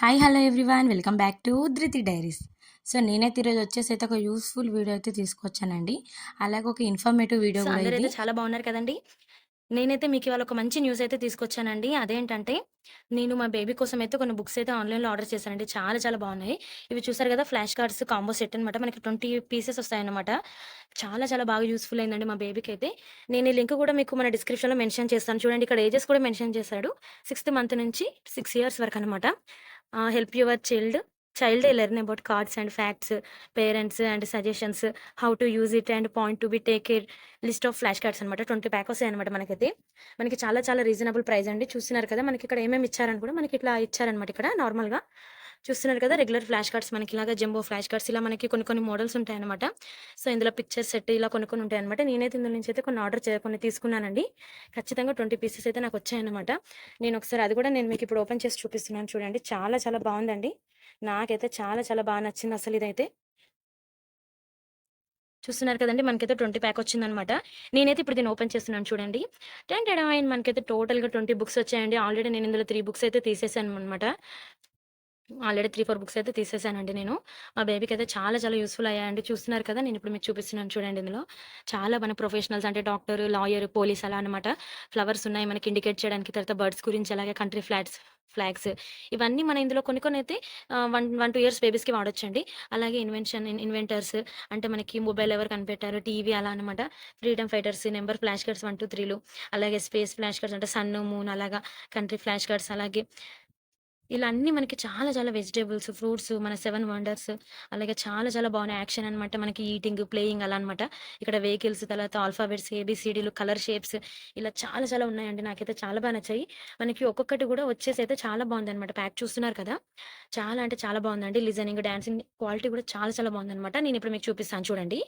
Hi hello everyone welcome back to Dhruti diaries so నేనైతే ఈరోజు వచ్చేసి అయితే ఒక యూస్ఫుల్ వీడియో అయితే తీసుకొచ్చానండి. అలాగే ఒక ఇన్ఫర్మేటివ్ వీడియో కూడా ఇది. అయితే చాలా బాగున్నారు కదండి. నేనైతే మీకు ఇవాళ ఒక మంచి న్యూస్ అయితే తీసుకొచ్చానండి. అదేంటంటే నేను మా బేబీ కోసం అయితే కొన్ని బుక్స్ అయితే ఆన్లైన్లో ఆర్డర్ చేశానండి. చాలా చాలా బాగున్నాయి. ఇవి చూసారు కదా ఫ్లాష్ కార్డ్స్ కాంబో సెట్ అనమాట మనకి ట్వంటీ పీసెస్ వస్తాయన్నమాట. చాలా చాలా బాగా యూస్ఫుల్ అయిందండి మా బేబీకి అయితే. నేను ఈ లింక్ కూడా మీకు మన డిస్క్రిప్షన్లో మెన్షన్ చేస్తాను. చూడండి ఇక్కడ ఏజెస్ కూడా మెన్షన్ చేశాడు. సిక్స్త్ మంత్ నుంచి సిక్స్ ఇయర్స్ వరకు అనమాట help your child child learn about cards and facts parents and suggestions how to use it and point to be take care list of flash cards అనమాట twenty pack వస్తాయి అనమాట మనకైతే. మనకి చాలా చాలా రీజనబుల్ ప్రైస్ అండి. చూసినారు కదా మనకి ఇక్కడ ఏమేమి ఇచ్చారని కూడా మనకి ఇట్లా ఇచ్చారనమాట ఇక్కడ నార్మల్గా చూస్తున్నారు కదా రెగ్యులర్ ఫ్లాష్ కార్డ్స్ మనకి ఇలాగా జంబో ఫ్లాష్ కార్డ్స్ ఇలా మనకి కొన్ని కొన్ని మోడల్స్ ఉంటాయన్నమాట సో ఇందులో పిక్చర్ సెట్ ఇలా కొన్ని కొన్ని ఉంటాయి అనమాట నేనైతే ఇందులో నుంచి అయితే కొన్ని ఆర్డర్ కొన్ని తీసుకున్నానండి ఖచ్చితంగా ట్వంటీ పీసెస్ అయితే నాకు వచ్చాయన్నమాట నేను ఒకసారి అది కూడా నేను మీకు ఇప్పుడు ఓపెన్ చేసి చూపిస్తున్నాను చూడండి చాలా చాలా బాగుందండి నాకైతే చాలా చాలా బాగా నచ్చింది అసలు ఇదైతే చూస్తున్నారు కదండి మనకైతే ట్వంటీ ప్యాక్ వచ్చిందనమాట నేనైతే ఇప్పుడు దీన్ని ఓపెన్ చేస్తున్నాను చూడండి టెన్ టెన్ అయిన మనకైతే టోటల్గా ట్వంటీ బుక్స్ వచ్చాయండి ఆల్రెడీ నేను ఇందులో త్రీ బుక్స్ అయితే తీసేసాను అనమాట ఆల్రెడీ త్రీ ఫోర్ బుక్స్ అయితే తీసేసానండి నేను. మా బేబీకి అయితే చాలా చాలా యూస్ఫుల్ అయ్యాయండి. చూస్తున్నారు కదా నేను ఇప్పుడు మీకు చూపిస్తున్నాను చూడండి ఇందులో. చాలా మన ప్రొఫెషనల్స్ అంటే డాక్టర్ లాయర్ పోలీస్ అలా అనమాట ఫ్లవర్స్ ఉన్నాయి మనకి ఇండికేట్ చేయడానికి తర్వాత బర్డ్స్ గురించి అలాగే కంట్రీ ఫ్లాట్స్ ఫ్లాగ్స్. ఇవన్నీ మన ఇందులో కొన్ని కొన్ని అయితే వన్ వన్ టూ ఇయర్స్ బేబీస్కి వాడొచ్చండి. అలాగే ఇన్వెన్షన్ ఇన్వెంటర్స్ అంటే మనకి మొబైల్ ఎవరు కనిపెట్టారు టీవీ అలా అనమాట freedom fighters number flash cards one two త్రీలు. అలాగే స్పేస్ ఫ్లాష్ కార్డ్స్ అంటే సన్ మూన్ అలాగా కంట్రీ ఫ్లాష్ కార్డ్స్ అలాగే ఇలా అన్ని మనకి చాలా చాలా వెజిటేబుల్స్ ఫ్రూట్స్ మన సెవెన్ వండర్స్ అలాగే చాలా చాలా బాగున్నాయి. యాక్షన్ అనమాట మనకి ఈటింగ్ ప్లేయింగ్ అలా అనమాట ఇక్కడ వెహికల్స్ తర్వాత ఆల్ఫాబెట్స్ ఏబిసిడీలు కలర్ షేప్స్ ఇలా చాలా చాలా ఉన్నాయండి. నాకైతే చాలా బాగా నచ్చాయి. మనకి ఒక్కొక్కటి కూడా వచ్చేసి అయితే చాలా బాగుంది అనమాట ప్యాక్ చూస్తున్నారు కదా? చాలా అంటే చాలా బాగుందండి. లిజనింగ్ డాన్సింగ్ క్వాలిటీ కూడా చాలా చాలా బాగుందనమాట నేను ఇప్పుడు మీకు చూపిస్తాను చూడండి.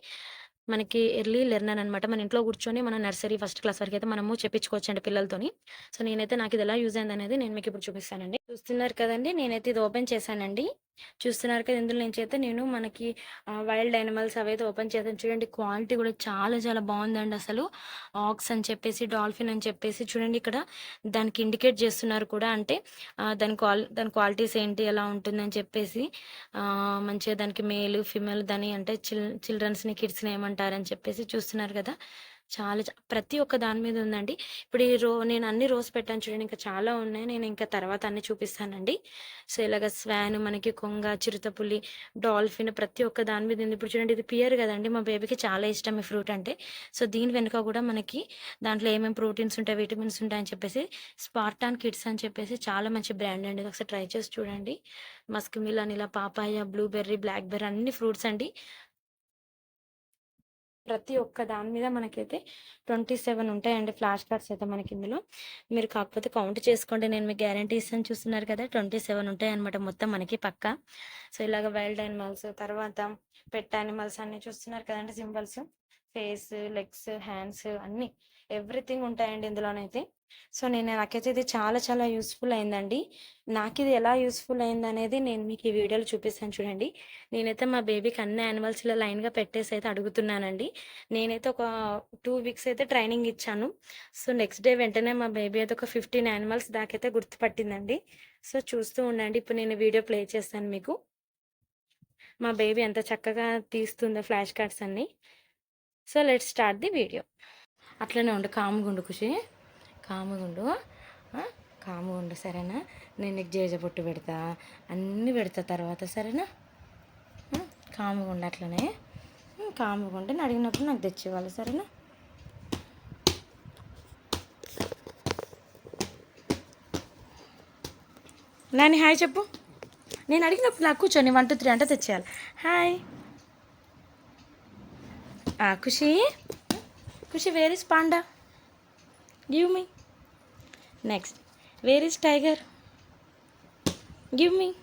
మనకి ఎర్లీ లెర్నర్ అనమాట మన ఇంట్లో కూర్చొని మన నర్సరీ ఫస్ట్ క్లాస్ వరకు అయితే మనము చెప్పించుకోవచ్చు అండి పిల్లలతోని. సో నేనైతే నాకు ఇది ఎలా యూజ్ అయింది అనేది నేను మీకు ఇప్పుడు చూపిస్తానండి. చూస్తున్నారు కదండి నేనైతే ఇది ఓపెన్ చేశానండి. చూస్తున్నారు కదా ఇందులో నుంచి అయితే నేను మనకి వైల్డ్ యానిమల్స్ అవైతే ఓపెన్ చేస్తాను చూడండి క్వాలిటీ కూడా చాలా చాలా బాగుందండి అసలు. ఆక్స్ అని చెప్పేసి డాల్ఫిన్ అని చెప్పేసి చూడండి ఇక్కడ దానికి ఇండికేట్ చేస్తున్నారు కూడా. అంటే దాని క్వాల్ దాని క్వాలిటీస్ ఏంటి ఎలా ఉంటుందని చెప్పేసి మంచిగా దానికి మేల్ ఫిమేల్ దాని అంటే చిల్ చిల్డ్రన్స్ని కిడ్స్ని ఏమంటారని చెప్పేసి చూస్తున్నారు కదా. చాలా ప్రతి ఒక్క దాని మీద ఉందండి. ఇప్పుడు ఈ రో నేను అన్ని రోస్ పెట్టాను చూడండి ఇంకా చాలా ఉన్నాయి. నేను ఇంకా తర్వాత అన్ని చూపిస్తానండి. సో ఇలాగ స్వాన్ మనకి కొంగ చిరుతపులి డాల్ఫిన్ ప్రతి ఒక్క దాని మీద ఉంది. ఇప్పుడు చూడండి ఇది పియర్ కదండి. మా బేబీకి చాలా ఇష్టం ఈ ఫ్రూట్ అంటే. సో దీని వెనుక కూడా మనకి దాంట్లో ఏమేమి ప్రోటీన్స్ ఉంటాయి విటమిన్స్ ఉంటాయని చెప్పేసి స్పార్టాన్ కిడ్స్ అని చెప్పేసి చాలా మంచి బ్రాండ్ అండి. ఒకసారి ట్రై చేసి చూడండి. మస్క్ అని ఇలా పాపాయ బ్లూబెర్రీ బ్లాక్ బెర్రీ అన్ని ఫ్రూట్స్ అండి. ప్రతి ఒక్క దాని మీద మనకైతే ట్వంటీ సెవెన్ ఉంటాయండి ఫ్లాష్ కార్డ్స్ అయితే మనకి ఇందులో. మీరు కాకపోతే కౌంట్ చేసుకోండి నేను మీకు గ్యారంటీ ఇస్తాను. చూస్తున్నారు కదా ట్వంటీ సెవెన్ ఉంటాయన్నమాట మొత్తం మనకి పక్క. సో ఇలాగ వైల్డ్ యానిమల్స్ తర్వాత పెట్ యానిమల్స్ అన్ని చూస్తున్నారు కదండి సింబల్స్ ఫేస్ లెగ్స్ హ్యాండ్స్ అన్నీ ఎవ్రీథింగ్ ఉంటాయండి ఇందులోనైతే. సో నేను నాకైతే ఇది చాలా చాలా యూస్ఫుల్ అయిందండి. నాకు ఇది ఎలా యూస్ఫుల్ అయింది అనేది నేను మీకు ఈ వీడియోలో చూపిస్తాను చూడండి. నేనైతే మా బేబీకి అన్ని యానిమల్స్ ఇలా లైన్గా పెట్టేసి అయితే అడుగుతున్నానండి. నేనైతే ఒక టూ వీక్స్ అయితే ట్రైనింగ్ ఇచ్చాను. సో నెక్స్ట్ డే వెంటనే మా బేబీ అయితే ఒక ఫిఫ్టీన్ యానిమల్స్ దాకైతే గుర్తుపట్టిందండి. సో చూస్తూ ఉండండి. ఇప్పుడు నేను వీడియో ప్లే చేస్తాను మీకు. మా బేబీ ఎంత చక్కగా తీస్తుందో ఫ్లాష్ కార్డ్స్ అన్నీ. So let start the video. అట్లనే ఉండు కాముగుండు ఖుషి కాముగుండు. కాముగుండు సరేనా? నేను నీకు జేజ పొట్టు పెడతా అన్నీ పెడతా తర్వాత సరేనా? కాముగుండు అట్లనే. కాముగుంటే అడిగినప్పుడు నాకు తెచ్చేవాళ్ళు సరేనా? నాని హాయ్ చెప్పు. నేను అడిగినప్పుడు నాకు కూర్చొని వన్ టూ త్రీ అంటే తెచ్చేయాలి. Hi. Khushi? Khushi where is panda? Give me next where is tiger give me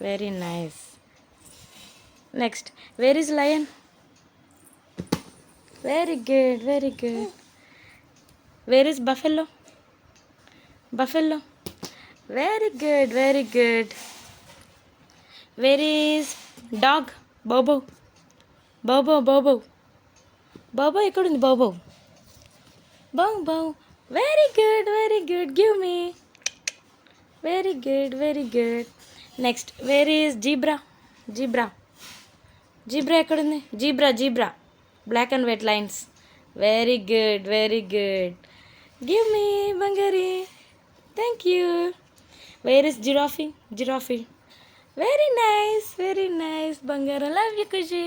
very nice next where is lion very good very good where is buffalo buffalo very good very good where is dog బోబో బోబో బోబో బాబో ఎక్కడుంది? బాబో బావు బావు very good very good give me very good very good next where is zebra zebra zebra ఎక్కడుంది? Zebra zebra black and white lines very good very good give me బంగారి thank you where is giraffe giraffe very nice very nice బంగారు love you Khushi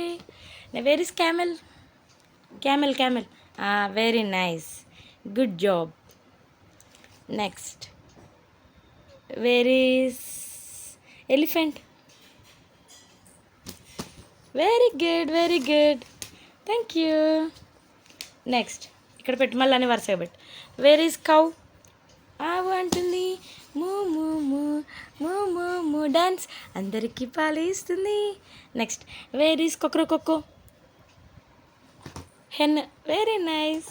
where is camel camel camel very nice good job next where is elephant very good very good thank you next ఇక్కడ పెట్టి మళ్ళీ అని వరుసగా పెట్టు. Wear is cow ఆవు అంటుంది. మూ మూ మూ మూ మూ మూ డాన్స్ అందరికీ పాలిస్తుంది నెక్స్ట్ వేర్ ఈస్ కొక్కరో కొక్కో hen very nice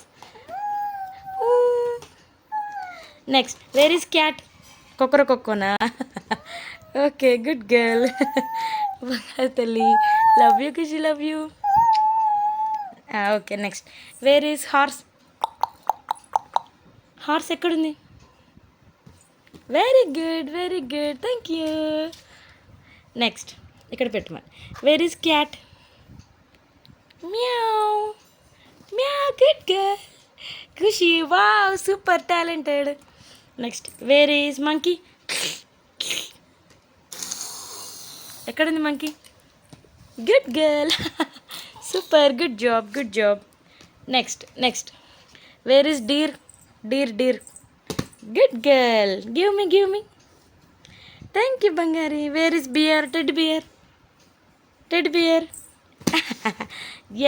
next where is cat కొక్కరో కొక్కోనా ఓకే గుడ్ గర్ల్ తల్లి love you Khushi love you okay next where is horse horse ఎక్కడుంది? Very good very good thank you next ఇక్కడ పెట్టమని where is cat meow meow good girl Khushi wow super talented. Next where is monkey. ఎక్కడుంది monkey? Good girl. Super good job good job. Next next. Where is deer deer deer. Good girl. Give me give me. Thank you బంగారి. Where is bear ted bear. Ted bear.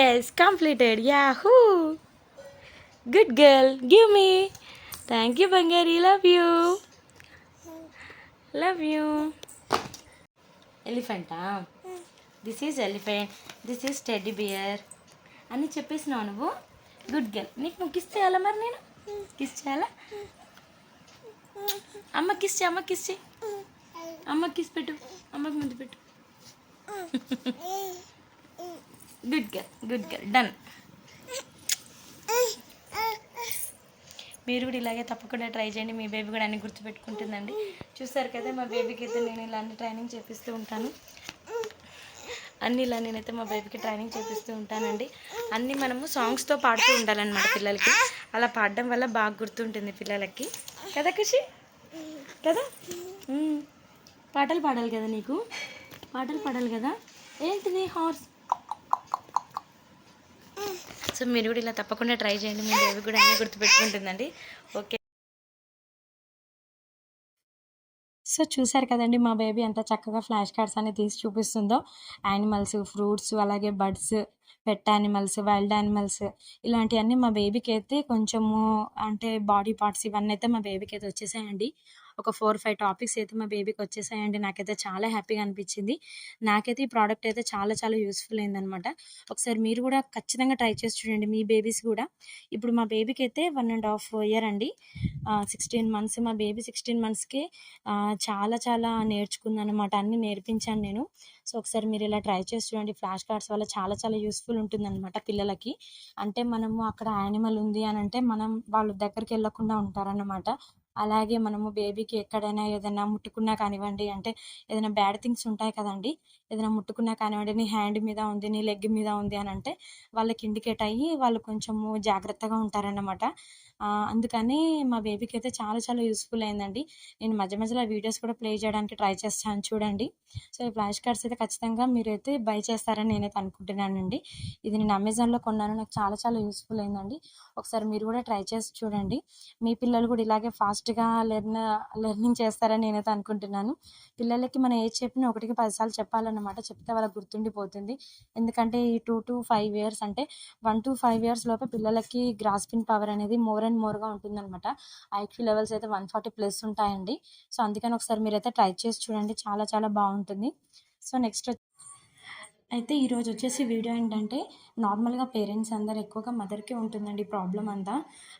Yes completed yahoo good girl give me thank you బంగారి love you love you Elephanta this is elephant this is teddy bear అని చెప్పేసినావు నువ్వు? Good girl నీకు నువ్వు kiss చేయాలా మరి నేను? కిస్ చేయాలా? అమ్మ కిస్ చే అమ్మ కిస్ చే అమ్మ కిస్ పెట్టు. అమ్మకి ముందు పెట్టు. Good girl good girl done మీరు కూడా ఇలాగే తప్పకుండా ట్రై చేయండి. మీ బేబీ కూడా అన్ని గుర్తుపెట్టుకుంటుందండి. చూస్తారు కదా మా బేబీకి అయితే నేను ఇలాంటి ట్రైనింగ్ చేపిస్తూ ఉంటాను. అన్ని ఇలా నేనైతే మా బేబీకి ట్రైనింగ్ చేపిస్తూ ఉంటానండి. అన్నీ మనము సాంగ్స్తో పాడుతూ ఉండాలన్నమాట పిల్లలకి. అలా పాడడం వల్ల బాగా గుర్తుంటుంది పిల్లలకి. కదా ఖుషి? కదా? పాటలు పాడాలి కదా నీకు? పాటలు పాడాలి కదా? ఏంటిది హార్స్ సో మీరు కూడా ఇలా తప్పకుండా ట్రై చేయండి. మీ బేబీ కూడా అన్నీ గుర్తుపెట్టుకుంటుందండి. ఓకే. సో చూసారు కదండి మా బేబీ ఎంత చక్కగా ఫ్లాష్ కార్డ్స్ అనేది తీసి చూపిస్తుందో. యానిమల్స్ ఫ్రూట్స్ అలాగే birds pet animals wild animals ఇలాంటివన్నీ మా బేబీకి అయితే కొంచెము అంటే బాడీ పార్ట్స్ ఇవన్నీ అయితే మా బేబీకి అయితే వచ్చేసాయండి. ఒక ఫోర్ ఫైవ్ టాపిక్స్ అయితే మా బేబీకి వచ్చేసాయండి. నాకైతే చాలా హ్యాపీగా అనిపించింది. నాకైతే ఈ ప్రోడక్ట్ అయితే చాలా చాలా యూస్ఫుల్ అయిందనమాట ఒకసారి మీరు కూడా ఖచ్చితంగా ట్రై చేసి చూడండి మీ బేబీస్ కూడా. ఇప్పుడు మా బేబీకి అయితే వన్ అండ్ హాఫ్ ఇయర్ అండి. సిక్స్టీన్ మంత్స్ మా బేబీ సిక్స్టీన్ మంత్స్కి చాలా చాలా నేర్చుకుందనమాట అన్నీ నేర్పించాను నేను. సో ఒకసారి మీరు ఇలా ట్రై చేసి చూడండి. ఫ్లాష్ కార్డ్స్ వల్ల చాలా చాలా యూస్ఫుల్ ఉంటుందన్నమాట పిల్లలకి. అంటే మనము అక్కడ యానిమల్ ఉంది అని అంటే మనం వాళ్ళ దగ్గరికి వెళ్ళకుండా ఉంటారన్నమాట. అలాగే మనము బేబీకి ఎక్కడైనా ఏదైనా ముట్టుకున్నా కానివ్వండి అంటే ఏదైనా బ్యాడ్ థింగ్స్ ఉంటాయి కదండి ఏదైనా ముట్టుకున్నా కానివ్వండి నీ హ్యాండ్ మీద ఉంది నీ లెగ్ మీద ఉంది అని అంటే వాళ్ళకి ఇండికేట్ అయ్యి వాళ్ళు కొంచెము జాగ్రత్తగా ఉంటారన్నమాట. అందుకని మా బేబీకి అయితే చాలా చాలా యూస్ఫుల్ అయిందండి. నేను మధ్య మధ్యలో వీడియోస్ కూడా ప్లే చేయడానికి ట్రై చేస్తాను చూడండి. సో ఈ ఫ్లాష్ కార్డ్స్ అయితే ఖచ్చితంగా మీరైతే బై చేస్తారని నేనైతే అనుకుంటున్నానండి. ఇది నేను అమెజాన్లో కొన్నాను. నాకు చాలా చాలా యూస్ఫుల్ అయిందండి. ఒకసారి మీరు కూడా ట్రై చేసి చూడండి. మీ పిల్లలు కూడా ఇలాగే ఫాస్ట్గా లెర్న్ లెర్నింగ్ చేస్తారని నేనైతే అనుకుంటున్నాను. పిల్లలకి మనం ఏది చెప్పినా ఒకటికి పదిసార్లు చెప్పాలన్నమాట. చెప్తే వాళ్ళకి గుర్తుండిపోతుంది. ఎందుకంటే ఈ టూ టు ఫైవ్ ఇయర్స్ అంటే వన్ టు ఫైవ్ ఇయర్స్ లోపే పిల్లలకి గ్రాస్పింగ్ పవర్ అనేది మోర్ అండ్ మోర్గా ఉంటుందన్నమాట. ఐక్యూ లెవెల్స్ అయితే వన్ ఫార్టీ ప్లస్ ఉంటాయండి. సో అందుకని ఒకసారి మీరైతే ట్రై చేసి చూడండి. చాలా చాలా బాగుంటుంది. సో నెక్స్ట్ అయితే ఈరోజు వచ్చేసి వీడియో ఏంటంటే నార్మల్గా పేరెంట్స్ అందరు ఎక్కువగా మదర్కే ఉంటుందండి ప్రాబ్లం అంతా.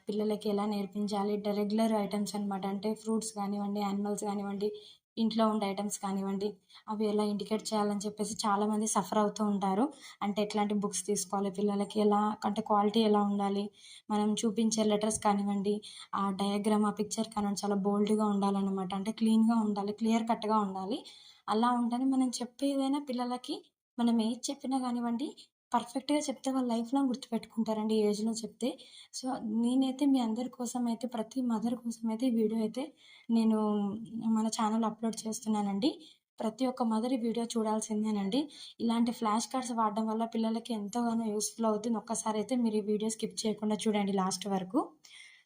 పిల్లలకి ఎలా నేర్పించాలి? రెగ్యులర్ ఐటమ్స్ అనమాట అంటే ఫ్రూట్స్ కానివ్వండి యానిమల్స్ కానివ్వండి ఇంట్లో ఉండే ఐటమ్స్ కానివ్వండి అవి ఎలా ఇండికేట్ చేయాలని చెప్పేసి చాలామంది సఫర్ అవుతూ ఉంటారు. అంటే ఎట్లాంటి బుక్స్ తీసుకోవాలి పిల్లలకి ఎలా అంటే క్వాలిటీ ఎలా ఉండాలి మనం చూపించే లెటర్స్ కానివ్వండి ఆ డయాగ్రామ్ ఆ పిక్చర్ కానివ్వండి చాలా బోల్డ్గా ఉండాలన్నమాట. అంటే క్లీన్గా ఉండాలి క్లియర్ కట్గా ఉండాలి. అలా ఉంటేనే మనం చెప్పేదైనా పిల్లలకి మనం ఏది చెప్పినా కానివ్వండి పర్ఫెక్ట్గా చెప్తే వాళ్ళ లైఫ్ లాంగ్ గుర్తుపెట్టుకుంటారండి ఈ ఏజ్లో చెప్తే. సో నేనైతే మీ అందరి కోసం అయితే ప్రతి మదర్ కోసం అయితే ఈ వీడియో అయితే నేను మన ఛానల్ అప్లోడ్ చేస్తున్నానండి. ప్రతి ఒక్క మదర్ ఈ వీడియో చూడాల్సిందేనండి. ఇలాంటి ఫ్లాష్ కార్డ్స్ వాడడం వల్ల పిల్లలకి ఎంతగానో యూస్ఫుల్ అవుతుంది. ఒక్కసారి అయితే మీరు ఈ వీడియో స్కిప్ చేయకుండా చూడండి లాస్ట్ వరకు.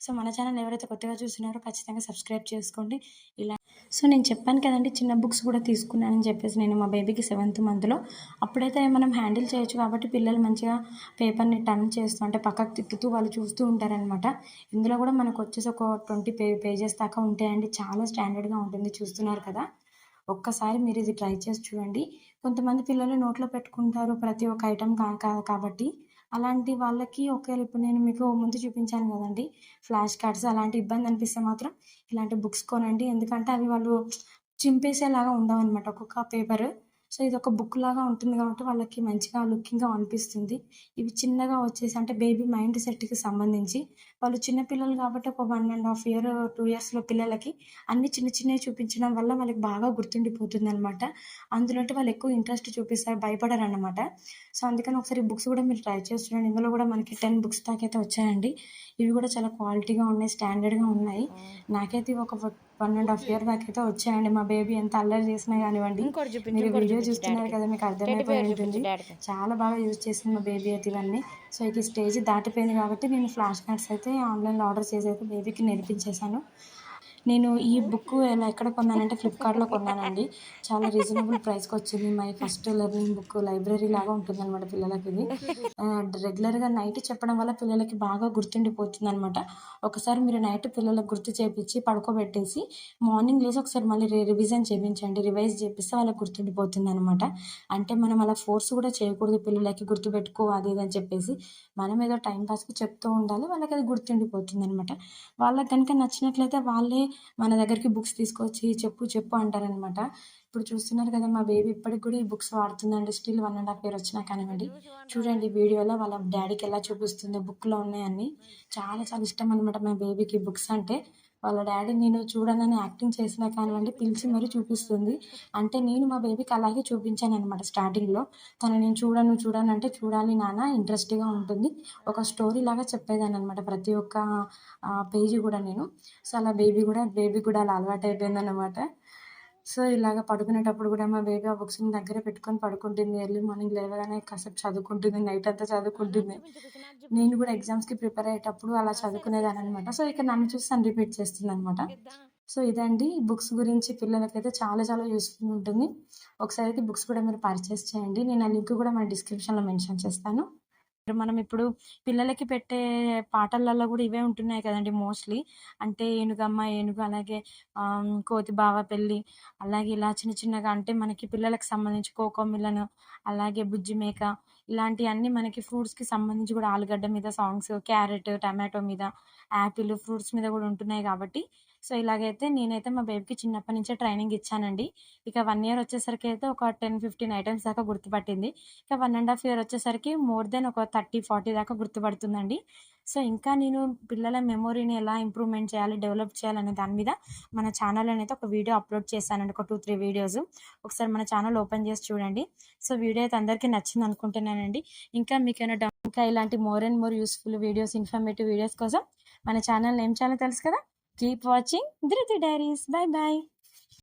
సో మన ఛానల్ ఎవరైతే కొత్తగా చూస్తున్నారో ఖచ్చితంగా సబ్స్క్రైబ్ చేసుకోండి. ఇలా సో నేను చెప్పాను కదండి చిన్న బుక్స్ కూడా తీసుకున్నానని చెప్పేసి నేను మా బేబీకి సెవెంత్ మంత్లో. అప్పుడైతే మనం హ్యాండిల్ చేయొచ్చు కాబట్టి పిల్లలు మంచిగా పేపర్ని టర్న్ చేస్తూ అంటే పక్కకు తిప్పుతూ వాళ్ళు చూస్తూ ఉంటారనమాట ఇందులో కూడా మనకు వచ్చేసి ఒక ట్వంటీ పే పేజెస్ దాకా ఉంటాయండి. చాలా స్టాండర్డ్గా ఉంటుంది చూస్తున్నారు కదా. ఒక్కసారి మీరు ఇది ట్రై చేసి చూడండి. కొంతమంది పిల్లలు నోట్లో పెట్టుకుంటారు ప్రతి ఒక్క ఐటెం కాదు కా- కాబట్టి. అలాంటి వాళ్ళకి ఒకవేళ ఇప్పుడు నేను మీకు ముందు చూపించాను కదండి ఫ్లాష్ కార్డ్స్ అలాంటి ఇబ్బంది అనిపిస్తే మాత్రం ఇలాంటి బుక్స్ కొనండి. ఎందుకంటే అవి వాళ్ళు చింపేసేలాగా ఉండవు అనమాట ఒక్కొక్క పేపరు సో ఇది ఒక బుక్ లాగా ఉంటుంది కాబట్టి వాళ్ళకి మంచిగా లుకింగ్గా అనిపిస్తుంది. ఇవి చిన్నగా వచ్చేసి అంటే బేబీ మైండ్ సెట్కి సంబంధించి వాళ్ళు చిన్న పిల్లలు కాబట్టి ఒక one and half year two ఇయర్స్లో పిల్లలకి అన్ని చిన్న చిన్నవి చూపించడం వల్ల వాళ్ళకి బాగా గుర్తుండిపోతుంది అనమాట అందులో వాళ్ళు ఎక్కువ ఇంట్రెస్ట్ చూపిస్తారు భయపడరు అనమాట సో అందుకని ఒకసారి బుక్స్ కూడా మీరు ట్రై చేసి చూడండి. ఇందులో కూడా మనకి టెన్ బుక్స్ దాకా అయితే వచ్చాయండి. ఇవి కూడా చాలా క్వాలిటీగా ఉన్నాయి స్టాండర్డ్గా ఉన్నాయి. నాకైతే ఒక వన్ అండ్ హాఫ్ ఇయర్ దాకా అయితే వచ్చాయండి. మా బేబీ ఎంత అల్లరి చేసినా కానివ్వండి. మీరు వీడియో చూస్తున్నారు. కదా మీకు అర్థమైపోయి ఉంటుంది. చాలా బాగా యూజ్ చేసింది మా బేబీ అయితే ఇవన్నీ. సో ఇక ఈ స్టేజ్ దాటిపోయింది కాబట్టి నేను ఫ్లాష్ కార్డ్స్ అయితే ఆన్లైన్లో ఆర్డర్ చేసి అయితే బేబీకి నేర్పించేశాను. నేను ఈ బుక్ ఎలా ఎక్కడ కొన్నానంటే ఫ్లిప్కార్ట్లో కొన్నానండి. చాలా రీజనబుల్ ప్రైస్కి వచ్చింది my first learning book library లాగా ఉంటుంది అనమాట పిల్లలకి ఇది. రెగ్యులర్గా నైట్ చెప్పడం వల్ల పిల్లలకి బాగా గుర్తుండిపోతుంది అనమాట ఒకసారి మీరు నైట్ పిల్లలకు గుర్తు చేపించి పడుకోబెట్టేసి మార్నింగ్ లేచి ఒకసారి మళ్ళీ రి రివిజన్ చేయించండి రివైజ్ చేపిస్తే వాళ్ళకి గుర్తుండిపోతుంది అనమాట అంటే మనం అలా ఫోర్స్ కూడా చేయకూడదు పిల్లలకి గుర్తుపెట్టుకో అది ఇది అని చెప్పేసి. మనం ఏదో టైం పాస్కి చెప్తూ ఉండాలి వాళ్ళకి అది గుర్తుండిపోతుంది అనమాట వాళ్ళకి కనుక నచ్చినట్లయితే వాళ్ళే మన దగ్గరికి బుక్స్ తీసుకొచ్చి చెప్పు చెప్పు అంటారనమాట ఇప్పుడు చూస్తున్నారు కదా మా బేబీ ఇప్పటికి కూడా ఈ books వాడుతుందండి. Still one and half year వచ్చినా కానివ్వండి. చూడండి వీడియోలో వాళ్ళ డాడీకి ఎలా చూపిస్తుందో బుక్లో ఉన్నాయని. చాలా చాలా ఇష్టం అనమాట మా బేబీకి బుక్స్ అంటే. వాళ్ళ డాడీ నేను చూడనని యాక్టింగ్ చేసినా కానివ్వండి పిలిచి మరీ చూపిస్తుంది. అంటే నేను మా బేబీకి అలాగే చూపించాను అనమాట స్టార్టింగ్లో తను నేను చూడను చూడను అంటే చూడాలి నాన్న ఇంట్రెస్ట్గా ఉంటుంది. ఒక స్టోరీ లాగా చెప్పేదాన్ని అనమాట ప్రతి ఒక్క పేజీ కూడా నేను. సో అలా బేబీ కూడా బేబీ కూడా అలా అలవాటు అయిపోయింది అనమాట సో ఇలాగ పడుకునేటప్పుడు కూడా మా బేబీ ఆ బుక్స్ని దగ్గర పెట్టుకొని పడుకుంటుంది. ఎర్లీ మార్నింగ్ లేవగానే కాసేపు చదువుకుంటుంది నైట్ అంతా చదువుకుంటుంది. నేను కూడా ఎగ్జామ్స్కి ప్రిపేర్ అయ్యేటప్పుడు అలా చదువుకునేదాని అనమాట సో ఇక నన్ను చూసి తను రిపీట్ చేస్తుంది అనమాట సో ఇదండి బుక్స్ గురించి పిల్లలకైతే చాలా చాలా యూస్ఫుల్ ఉంటుంది. ఒకసారి అయితే బుక్స్ కూడా మీరు పర్చేస్ చేయండి. నేను ఆ లింక్ కూడా మన డిస్క్రిప్షన్లో మెన్షన్ చేస్తాను. మనం ఇప్పుడు పిల్లలకి పెట్టే పాటలలో కూడా ఇవే ఉంటున్నాయి కదండి మోస్ట్లీ. అంటే ఏనుగమ్మ ఏనుగు అలాగే కోతి బావ పెళ్ళి అలాగే ఇలా చిన్న చిన్నగా అంటే మనకి పిల్లలకు సంబంధించి కోకో మిలను అలాగే బుజ్జి మేక ఇలాంటివన్నీ మనకి ఫ్రూట్స్కి సంబంధించి కూడా ఆలుగడ్డ మీద సాంగ్స్ క్యారెట్ టమాటో మీద యాపిల్ ఫ్రూట్స్ మీద కూడా ఉంటున్నాయి కాబట్టి సో ఇలాగైతే నేనైతే మా బేబీకి చిన్నప్పటి నుంచే ట్రైనింగ్ ఇచ్చానండి. ఇక వన్ ఇయర్ వచ్చేసరికి అయితే ఒక టెన్ ఫిఫ్టీన్ ఐటమ్స్ దాకా గుర్తుపట్టింది. ఇక వన్ అండ్ హాఫ్ ఇయర్ వచ్చేసరికి మోర్ దెన్ ఒక థర్టీ ఫార్టీ దాకా గుర్తుపడుతుందండి. సో ఇంకా నేను పిల్లల మెమొరీని ఎలా ఇంప్రూవ్మెంట్ చేయాలి డెవలప్ చేయాలనే దాని మీద మన ఛానల్ అయితే ఒక వీడియో అప్లోడ్ చేశానండి. ఒక టూ త్రీ వీడియోస్. ఒకసారి మన ఛానల్ ఓపెన్ చేసి చూడండి. సో వీడియో అయితే అందరికీ నచ్చింది అనుకుంటున్నానండి. ఇంకా మీకు ఏమైనా ఇంకా ఇలాంటి more and more useful videos informative videos కోసం మన ఛానల్ ఏం ఛానల్ తెలుసు కదా? Keep watching Dhriti Diaries. Bye bye.